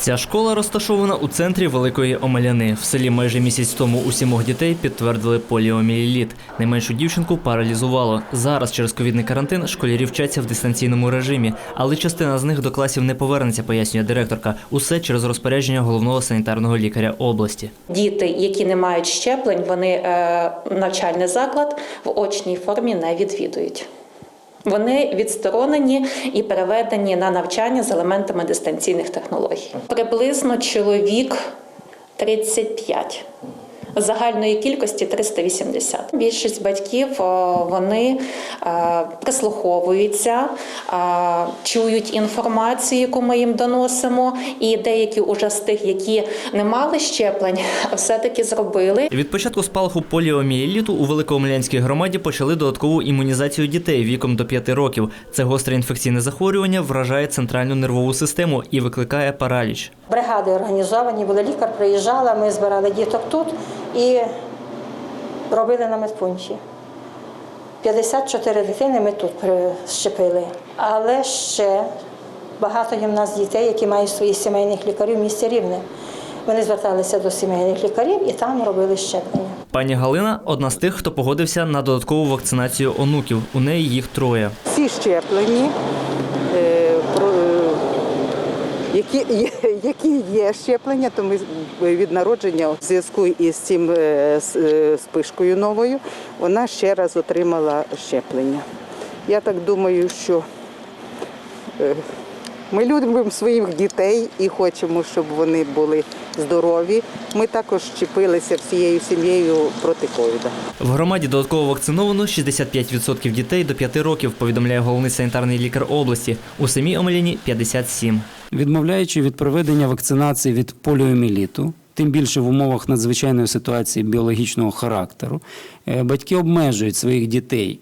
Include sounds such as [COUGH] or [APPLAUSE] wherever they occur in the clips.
Ця школа розташована у центрі Великої Омеляни. В селі майже місяць тому у сімох дітей підтвердили поліомієліт. Найменшу дівчинку паралізувало. Зараз через ковідний карантин школярі вчаться в дистанційному режимі, але частина з них до класів не повернеться, пояснює директорка. Усе через розпорядження головного санітарного лікаря області. Діти, які не мають щеплень, вони е, навчальний заклад в очній формі не відвідують. Вони відсторонені і переведені на навчання з елементами дистанційних технологій. Приблизно чоловік 35. Загальної кількості 380. Більшість батьків вони е, прислуховуються, е, чують інформацію, яку ми їм доносимо, і деякі уже з тих, які не мали щеплень, [LAUGHS] все-таки зробили. Від початку спалаху поліомієліту у Великоомелянській громаді почали додаткову імунізацію дітей віком до 5 років. Це гостре інфекційне захворювання вражає центральну нервову систему і викликає параліч. Бригади організовані були, лікар приїжджала, ми збирали діток тут і робили на медпункті. 54 дитини ми тут щепили. Але ще багато є в нас дітей, які мають своїх сімейних лікарів в місті Рівне. Вони зверталися до сімейних лікарів і там робили щеплення. Пані Галина одна з тих, хто погодився на додаткову вакцинацію онуків. У неї їх троє. всі щеплені, які, є- які є щеплення, то ми від народження у зв'язку із цим е, е, спишкою новою, вона ще раз отримала щеплення. Я так думаю, що е, ми любимо своїх дітей і хочемо, щоб вони були здорові. Ми також щепилися всією сім'єю проти ковіда. В громаді додатково вакциновано 65% дітей до 5 років, повідомляє головний санітарний лікар області. У самій Омеліні 57. відмовляючи від проведення вакцинації від поліоміліту, тим більше в умовах надзвичайної ситуації біологічного характеру, е, батьки обмежують своїх дітей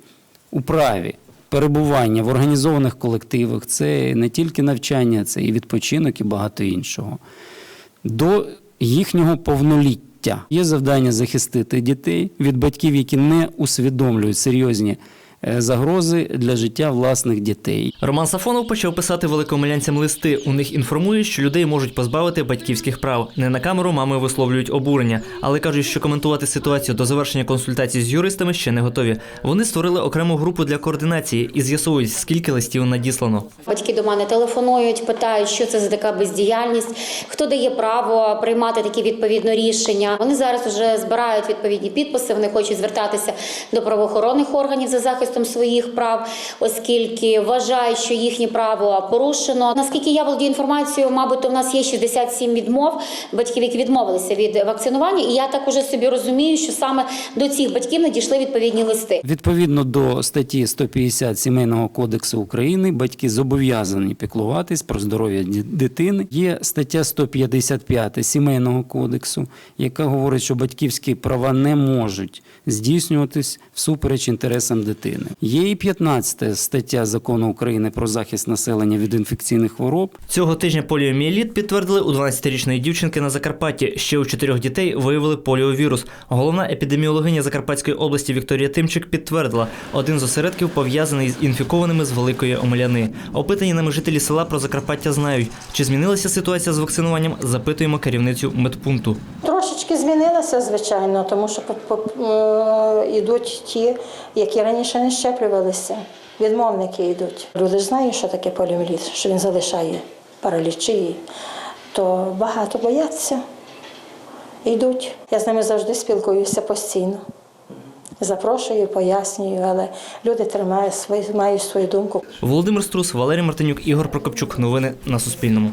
у праві перебування в організованих колективах. Це не тільки навчання, це і відпочинок, і багато іншого. До їхнього повноліття є завдання захистити дітей від батьків, які не усвідомлюють серйозні загрози для життя власних дітей. Роман Сафонов почав писати великомилянцям листи. У них інформують, що людей можуть позбавити батьківських прав. Не на камеру мами висловлюють обурення, але кажуть, що коментувати ситуацію до завершення консультацій з юристами ще не готові. Вони створили окрему групу для координації і з'ясують, скільки листів надіслано. Батьки до мене телефонують, питають, що це за така бездіяльність, хто дає право приймати такі відповідно рішення. Вони зараз вже збирають відповідні підписи. Вони хочуть звертатися до правоохоронних органів за захистом своїх прав, оскільки вважають, що їхнє право порушено. Наскільки я володію інформацією, мабуть, у нас є 67 відмов батьків, які відмовилися від вакцинування. І я так уже собі розумію, що саме до цих батьків надійшли відповідні листи. Відповідно до статті 150 Сімейного кодексу України, батьки зобов'язані піклуватись про здоров'я дитини. Є стаття 155 Сімейного кодексу, яка говорить, що батьківські права не можуть здійснюватись всупереч інтересам дитини. Є і 15 стаття закону України про захист населення від інфекційних хвороб, Цього тижня поліомієліт підтвердили у 12-річної дівчинки на Закарпатті. Ще у чотирьох дітей виявили поліовірус. Головна епідеміологиня Закарпатської області Вікторія Тимчик підтвердила, один з осередків пов'язаний з інфікованими з Великої Омеляни. Опитані нами жителі села про Закарпаття знають, чи змінилася ситуація з вакцинуванням. Запитуємо керівницю медпункту. Трошечки змінилося, звичайно, тому що е, йдуть ті, які раніше не щеплювалися. Відмовники йдуть. Люди ж знають, що таке поліоміеліт, що він залишає паралічі, то багато бояться. Йдуть. Я з ними завжди спілкуюся постійно. Запрошую, пояснюю, але люди тримають свою, мають свою думку. Володимир Струс, Валерій Мартинюк, Ігор Прокопчук. Новини на Суспільному.